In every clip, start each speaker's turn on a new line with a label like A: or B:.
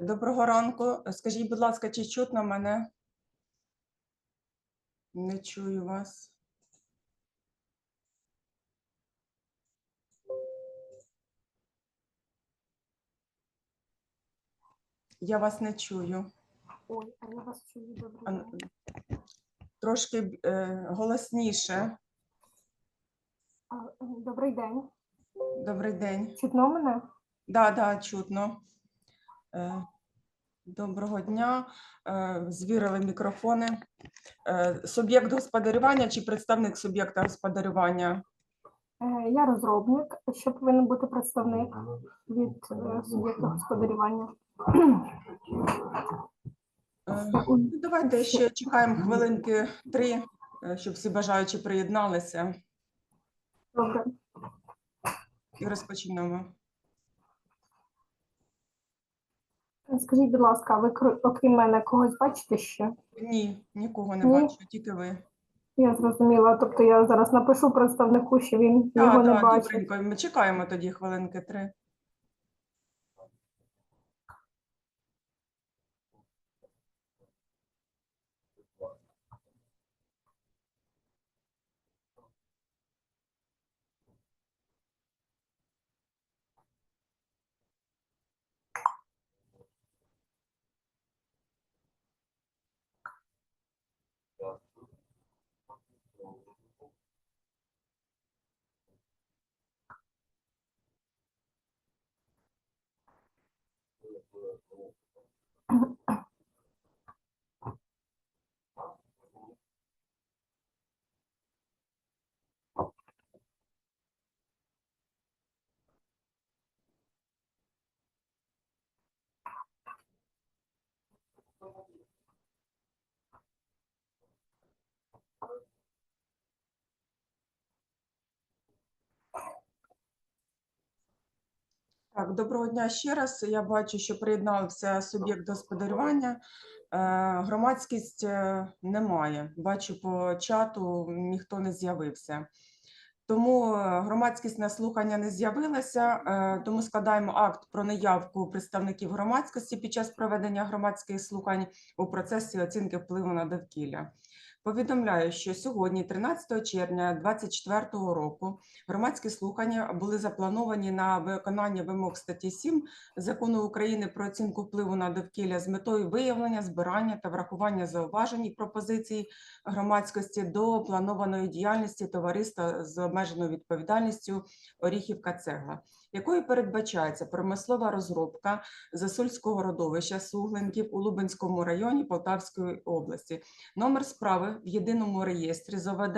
A: Доброго ранку. Скажіть, будь ласка, чи чутно мене? Не чую вас. Я вас не чую.
B: Ой, а я вас чую добре.
A: Трошки е, голосніше.
B: Добрий день.
A: Добрий день.
B: Чутно мене?
A: Да, да, чутно. Е, Доброго дня. Е, Звірили мікрофони. Е, Суб'єкт господарювання чи представник суб'єкта господарювання?
B: Е, Я розробник. Що повинен бути представник від суб'єкта господарювання?
A: Ну, Давайте ще чекаємо хвилинки три, щоб всі бажаючі приєдналися
B: Добре.
A: і розпочнемо.
B: Скажіть, будь ласка, ви окрім мене когось бачите ще?
A: Ні, нікого не
B: Ні?
A: бачу, тільки ви.
B: Я зрозуміла. Тобто я зараз напишу представнику, що він його не бачить.
A: добренько. Ми чекаємо тоді хвилинки три. в науку. Так, доброго дня ще раз. Я бачу, що приєднався суб'єкт господарювання. Е, Громадськість е, немає. Бачу по чату, ніхто не з'явився. Тому е, громадськість на слухання не з'явилася, тому складаємо акт про неявку представників громадськості під час проведення громадських слухань у процесі оцінки впливу на довкілля. Повідомляю, що сьогодні, 13 червня 2024 року, громадські слухання були заплановані на виконання вимог статті 7 Закону України про оцінку впливу на довкілля з метою виявлення, збирання та врахування зауважень і пропозицій громадськості до планованої діяльності товариства з обмеженою відповідальністю Оріхівка Цегла, якою передбачається промислова розробка засульського родовища Суглинків у Лубенському районі Полтавської області. Номер справи в єдиному реєстрі з ОВД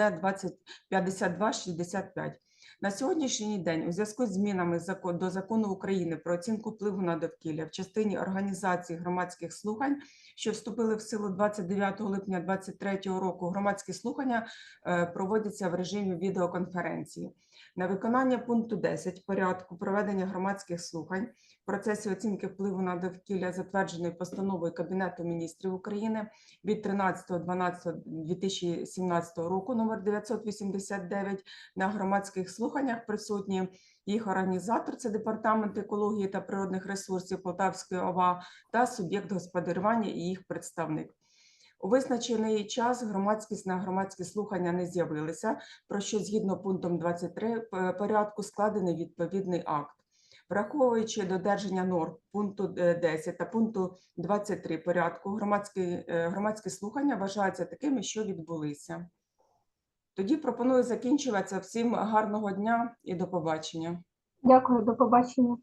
A: 205265. На сьогоднішній день, у зв'язку з змінами до закону України про оцінку впливу на довкілля в частині організації громадських слухань, що вступили в силу 29 липня 2023 року, громадські слухання е, проводяться в режимі відеоконференції. На виконання пункту 10 порядку проведення громадських слухань в процесі оцінки впливу на довкілля, затвердженої постановою Кабінету міністрів України від 13.12.2017 року номер 989 на громадських слуханнях присутні їх організатор, це департамент екології та природних ресурсів Полтавської ОВА та суб'єкт господарювання і їх представник. У визначений час громадськість на громадські слухання не з'явилися, про що згідно пунктом 23 п- порядку складений відповідний акт. Враховуючи додержання норм пункту е, 10 та пункту 23 порядку, громадські, е, громадські слухання вважаються такими, що відбулися. Тоді пропоную закінчуватися. Всім гарного дня і до побачення.
B: Дякую, до побачення.